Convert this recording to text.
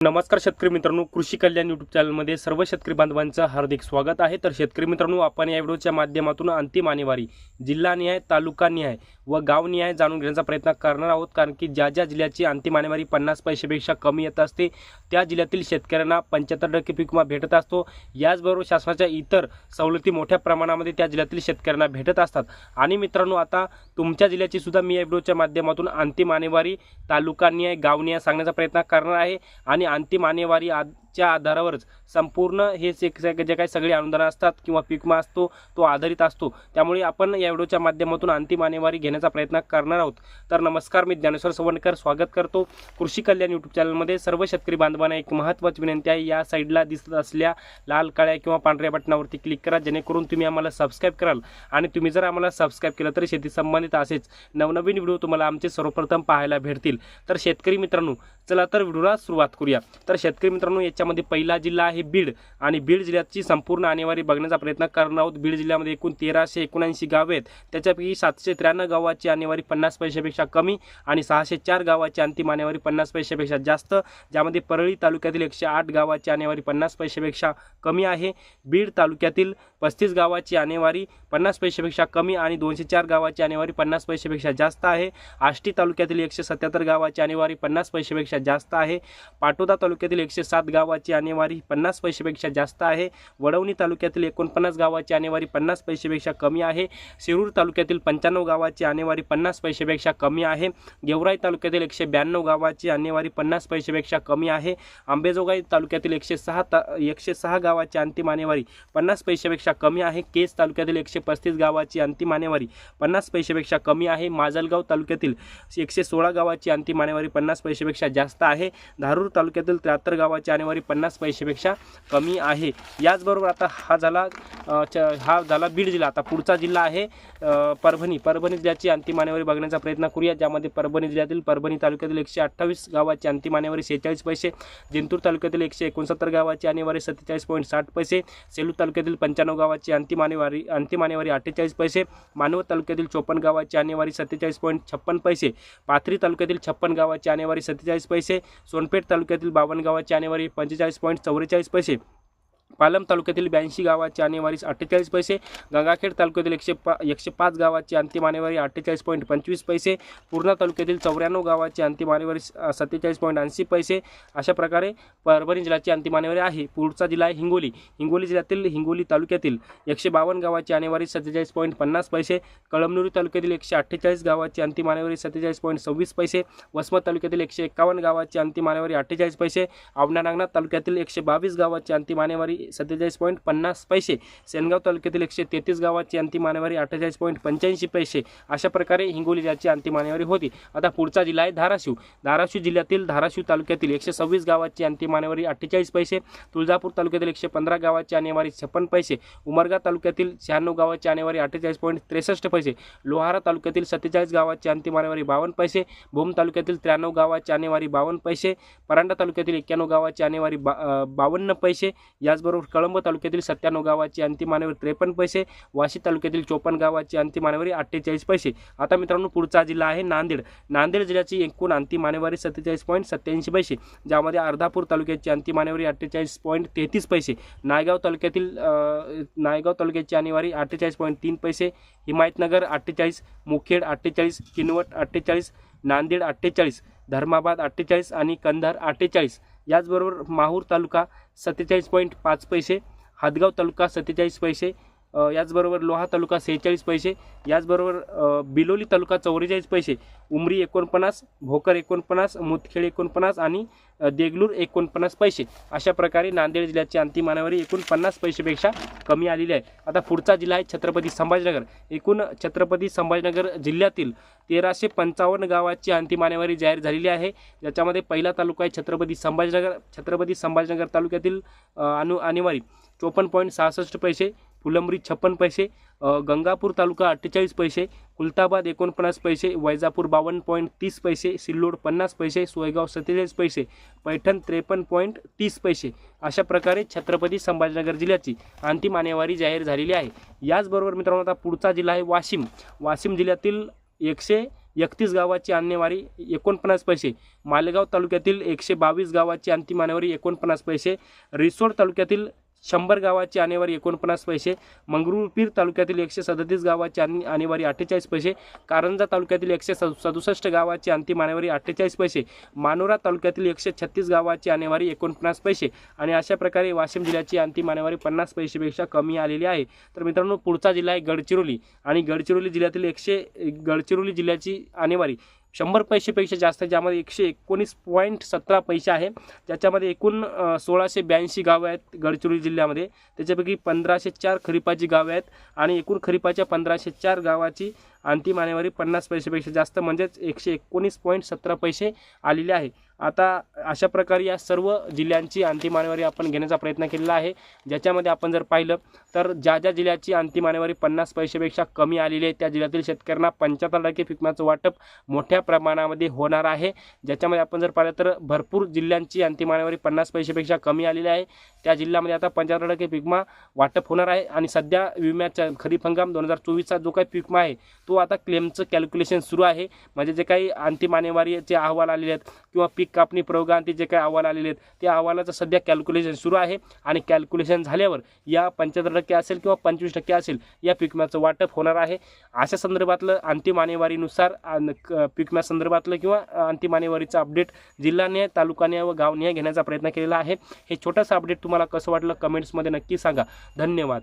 नमस्कार शेतकरी मित्रांनो कृषी कल्याण यूट्यूब चॅनलमध्ये सर्व शेतकरी बांधवांचं हार्दिक स्वागत आहे. तर शेतकरी मित्रांनो आपण या व्हिडिओच्या माध्यमातून अंतिम आणेवारी जिल्हानिहाय तालुकानिहाय व गावनिहाय जाणून घेण्याचा प्रयत्न करणार आहोत. कारण की ज्या ज्या जिल्ह्याची अंतिम आणीवारी पन्नास पैशापेक्षा कमी येत असते त्या जिल्ह्यातील शेतकऱ्यांना पंच्याहत्तर टक्के पीक विमा भेटत असतो. याचबरोबर शासनाच्या इतर सवलती मोठ्या प्रमाणामध्ये त्या जिल्ह्यातील शेतकऱ्यांना भेटत असतात. आणि मित्रांनो आता तुमच्या जिल्ह्याची सुद्धा मी या माध्यमातून अंतिम आणीवारी तालुकानिहाय गावनिहाय सांगण्याचा प्रयत्न करणार आहे. आणि अंतिम आणेवारी आजच्या आधारावरच संपूर्ण हे जे जे काही सगळे अनुदान असतात किंवा पीक विमा असतो तो आधारित असतो. त्यामुळे आपण या व्हिडिओच्या माध्यमातून अंतिम आणेवारी घेण्याचा प्रयत्न करणार आहोत. तर नमस्कार मी ज्ञानेश्वर सवणकर. स्वागत करतो कृषी कल्याण यूट्यूब चॅनलमध्ये सर्व शेतकरी बांधवांना एक महत्त्वाची विनंती आहे. या साईडला दिसत असल्या लाल काळ्या किंवा पांढऱ्या बटनावरती क्लिक करा जेणेकरून तुम्ही आम्हाला सबस्क्राईब कराल. आणि तुम्ही जर आम्हाला सबस्क्राईब केलं तर शेती संबंधित असेच नवनवीन व्हिडिओ तुम्हाला आमचे सर्वप्रथम पाहायला भेटतील. तर शेतकरी मित्रांनो चला तर व्हिडिओला सुरुवात करूया. तर शेतकरी मित्रांनो याच्यामध्ये पहिला जिल्हा आहे बीड. आणि बीड जिल्ह्याची संपूर्ण आणेवारी बघण्याचा प्रयत्न करणार आहोत. बीड जिल्ह्यामध्ये एकूण तेराशे एकोणऐंशी गावे आहेत. त्याच्यापैकी सातशे त्र्याण्णव गावाची आणेवारी पन्नास पैशापेक्षा कमी आणि सहाशे चार गावाची अंतिम आणेवारी पन्नास पैशापेक्षा जास्त. ज्यामध्ये परळी तालुक्यातील एकशे आठ गावाची आणेवारी पन्नास पैशापेक्षा कमी आहे. बीड तालुक्यातील पस्तीस गावाची आणेवारी पन्नास पैशापेक्षा कमी आणि दोनशे चार गावाची आणेवारी पन्नास पैशापेक्षा जास्त आहे. आष्टी तालुक्यातील एकशे सत्याहत्तर गावाची आणेवारी पन्नास पैशापेक्षा जास्त आहे. पाटोदा तालुक्यातील एकशे सात गावाची आणेवारी पन्नास पैशापेक्षा जास्त आहे. वडवणी तालुक्यातील एकोणपन्नास गावाची आणेवारी पन्नास पैशापेक्षा कमी आहे. शिरूर तालुक्यातील पंच्याण्णव गावाची आणेवारी पन्नास पैशापेक्षा कमी आहे. गेवराई तालुक्यातील एकशे ब्याण्णव गावाची आणेवारी पन्नास पैशापेक्षा कमी आहे. आंबेजोगाई तालुक्यातील एकशे सहा ता एकशे सहा गावाची अंतिम आणेवारी पन्नास पैशापेक्षा कमी आहे. केस तालुक्यातील एकशे पस्तीस गावाची अंतिम आणेवारी पन्नास पैशापेक्षा कमी आहे. माजलगाव तालुक्यातील एकशे सोळा गावाची अंतिम आणेवारी पन्नास पैशापेक्षा जास्त आहे. धारूर तालुक्यातील त्र्याहत्तर गावाची आणेवारी पन्नास पैशापेक्षा कमी आहे. याचबरोबर आता हा झाला हा झाला बीड जिल्हा. आता पुढचा जिल्हा आहे परभणी. परभणी जिल्ह्याची अंतिम आणेवारी बघण्याचा प्रयत्न करूया. ज्यामध्ये परभणी जिल्ह्यातील परभणी तालुक्यातील एकशे अठ्ठावीस गावाची अंतिम आणेवारी सेहेचाळीस पैसे जिंतूर तालुक्यातील एकशे एकोणसत्तर गावाची आणेवारी सत्तेचाळीस पॉईंट साठ पैसे सेलू तालुक्यातील पंच्याण्णव गावाची अंतिम आणेवारी अंतिम आणेवारी अठ्ठेचाळीस पैसे मानवत तालुक्यातील चोपन्न गावाची आणेवारी सत्तेचाळीस पॉईंट छप्पन पैसे पाथरी तालुक्यातील छप्पन गावाची आणेवारी सत्तेचाळीस पैसे सोनपेठ तालुक्यातील बावन्न गावाची आणेवारी पंचेचाळीस पॉईंट चौवेचाळीस पैसे पालम तालुक्यातील ब्याऐंशी गावाची आणेवारीस अठ्ठेचाळीस पैसे गंगाखेड तालुक्यातील एकशे पा एकशे पाच गावाची अंतिम आणेवारी अठ्ठेचाळीस पॉईंट पंचवीस पैसे पूर्णा तालुक्यातील चौऱ्याण्णव गावाची अंतिम आणेवारी सत्तेचाळीस पॉईंट ऐंशी पैसे. अशा प्रकारे परभणी जिल्ह्याची अंतिम आणेवारी आहे. पुढचा जिल्हा आहे हिंगोली. हिंगोली जिल्ह्यातील हिंगोली तालुक्यातील एकशे बावन्न गावाची आणेवारी सत्तेचाळीस पॉईंट पन्नास पैसे कळमनुरी तालुक्यातील एकशे अठ्ठेचाळीस गावाची अंतिम आणेवारी सत्तेचाळीस पॉईंट सव्वीस पैसे वसमत तालुक्यातील एकशे एकावन्न गावाची अंतिम आणेवारी अठ्ठेचाळीस पैसे औंढा नागनाथ तालुक्यातील एकशे बावीस गावाची अंतिम आणेवारी सत्तेचाळीस पॉईंट पन्नास पैसे. सेनगाव तालुक्यातील एकशे तेहतीस गावाची अंतिम आणेवारी अठ्ठेचाळीस पॉईंट पंच्याऐंशी पैसे. अशा प्रकारे हिंगोली जिल्ह्याची अंतिम आणेवारी होती. आता पुढचा जिल्हा आहे धाराशिव. धाराशिव जिल्ह्यातील धाराशिव तालुक्यातील एकशे सव्वीस गावाची अंतिम आणेवारी अठ्ठेचाळीस पैसे. तुळजापूर तालुक्यातील एकशे पंधरा गावाची आणेवारी छप्पन पैसे. उमरगा तालुक्यातील शहाण्णव गावाची आणेवारी अठ्ठेचाळीस पॉईंट त्रेसष्ट पैसे. लोहारा तालुक्यातील सत्तेचाळीस गावाची अंतिम आणेवारी बावन्न पैसे. भूम तालुक्यातील त्र्याण्णव गावाची आणेवारी बावन्न पैसे. परांडा तालुक्यातील एक्क्याण्णव गावाची आणेवारी बा बावन्न पैसे. याचबरोबर कळंब तालुक्यातील सत्त्याण्णव गावाची अंतिम आणेवारी त्रेपन्न पैसे वाशी तालुक्यातील चोपन्न गावाची अंतिम आणेवारी अठ्ठेचाळीस पैसे. आता मित्रांनो पुढचा जिल्हा आहे नांदेड. नांदेड जिल्ह्याची एकूण अंतिम आणेवारी सत्तेचाळीस पॉईंट सत्त्याऐंशी पैसे. ज्यामध्ये अर्धापूर तालुक्याची अंतिम आणेवारी अठ्ठेचाळीस पॉईंट तेहतीस पैसे. नायगाव तालुक्यातील नायगाव तालुक्याची आणेवारी अठ्ठेचाळीस पॉईंट तीन पैसे. हिमायतनगर अठ्ठेचाळीस मुखेड अठ्ठेचाळीस किनवट अठ्ठेचाळीस नांदेड अठ्ठेचाळीस धर्माबाद अठ्ठेचाळीस आणि कंधार अठ्ठेचाळीस. याचबरोबर माहूर तालुका सत्तेचाळीस पॉईंट पाच पैसे. हादगाव तालुका सत्तेचाळीस पैसे. याचबरोबर लोहा तालुका सेहेचाळीस पैसे याचबरोबर बिलोली तालुका चौवेचाळीस पैसे उमरी एकोणपन्नास भोकर एकोणपन्नास मुतखेड एकोणपन्नास आणि देगलूर एकोणपन्नास पैसे. अशा प्रकारे नांदेड जिल्ह्याची अंतिम मानावरी एकूण पन्नास पैसेपेक्षा कमी आलेली आहे. आता पुढचा जिल्हा आहे छत्रपती संभाजीनगर. एकूण छत्रपती संभाजीनगर जिल्ह्यातील तेराशे पंचावन्न गावाची अंतिम मानेवारी जाहीर झालेली आहे. ज्याच्यामध्ये पहिला तालुका आहे छत्रपती संभाजीनगर छत्रपती संभाजीनगर तालुक्यातील अनु आणेवारी चोपन्न पॉईंट सहासष्ट पैसे फुलंब्री छप्पन पैसे गंगापूर तालुका अठ्ठेचाळीस पैसे कुलताबाद एकोणपन्नास पैसे वैजापूर बावन्न पॉईंट तीस पैसे सिल्लोड पन्नास पैसे सोयगाव सत्तेचाळीस पैसे पैठण त्रेपन्न पॉईंट तीस पैसे. अशा प्रकारे छत्रपती संभाजीनगर जिल्ह्याची अंतिम आणेवारी जाहीर झालेली आहे. याचबरोबर मित्रांनो आता पुढचा जिल्हा आहे वाशिम. वाशिम जिल्ह्यातील एकशे एकतीस गावाची आणेवारी एकोणपन्नास पैसे मालेगाव तालुक्यातील एकशे बावीस गावाची अंतिम आणेवारी एकोणपन्नास पैसे रिसोड तालुक्यातील शंभर गावाची आणेवारी एकोणपन्नास पैसे मंगरुळपीर तालुक्यातील एकशे सदतीस गावाची आणि आणेवारी अठ्ठेचाळीस पैसे कारंजा तालुक्यातील एकशे सदुसष्ट गावाची अंतिम आणेवारी अठ्ठेचाळीस पैसे मानोरा तालुक्यातील एकशे छत्तीस गावाची आणेवारी एकोणपन्नास पैसे आणि अशा प्रकारे वाशिम जिल्ह्याची अंतिम आणेवारी पन्नास पैसेपेक्षा कमी आलेली आहे. तर मित्रांनो पुढचा जिल्हा आहे गडचिरोली आणि गडचिरोली जिल्ह्यातील एकशे गडचिरोली जिल्ह्याची आणेवारी शंभर पैसेपेक्षा जास्त ज्यामध्ये एकशे एकोणीस पॉईंट सतरा पैसे आहे. ज्याच्यामध्ये एकूण सोळाशे ब्याऐंशी गावं आहेत गडचिरोली जिल्ह्यामध्ये. त्याच्यापैकी पंधराशे चार खरीपाची गावे आहेत आणि एकूण खरीपाच्या पंधराशे चार गावाची अंतिम आणेवारी पन्नास पैसेपेक्षा जास्त म्हणजेच एकशे एकोणीस पॉईंट सतरा पैसे आलेले आहे. आता अशा प्रकारे या सर्व जिल्ह्यांची अंतिम आणेवारी आपण घेण्याचा प्रयत्न केलेला आहे. ज्याच्यामध्ये आपण जर पाहिलं तर ज्या ज्या जिल्ह्याची अंतिम आणेवारी पन्नास पैशापेक्षा कमी आलेली आहे त्या जिल्ह्यातील शेतकऱ्यांना पंच्याहत्तर टक्के पिकमाचं वाटप मोठ्या प्रमाणामध्ये होणार आहे. ज्याच्यामध्ये आपण जर पाहिलं तर भरपूर जिल्ह्यांची अंतिम आणेवारी पन्नास पैशापेक्षा कमी आलेली आहे. त्या जिल्ह्यामध्ये आता पंच्याहत्तर टक्के पिकमा वाटप होणार आहे. आणि सध्या विम्याच्या खरीप हंगाम दोन हजार चोवीसचा जो काही पिकमा आहे तो आता क्लेमचं कॅल्क्युलेशन सुरू आहे. म्हणजे जे काही अंतिम आणेवारीचे अहवाल आलेले आहेत किंवा पीक कापणी प्रयोगांती जे काही अहवाल आलेले आहेत त्या अहवालाचं सध्या कॅल्क्युलेशन सुरू आहे. आणि कॅल्क्युलेशन झाल्यावर या पंच्याहत्तर टक्के असेल किंवा पंचवीस टक्के असेल या पिकम्याचं वाटप होणार आहे. अशा संदर्भातलं अंतिम आणेवारीनुसार क- पिकम्या संदर्भातलं किंवा अंतिम आणेवारीचं अपडेट जिल्हाने तालुकाने व गावनिहाय घेण्याचा प्रयत्न केलेला आहे. हे छोटंसं अपडेट तुम्हाला कसं वाटलं कमेंट्समध्ये नक्की सांगा. धन्यवाद.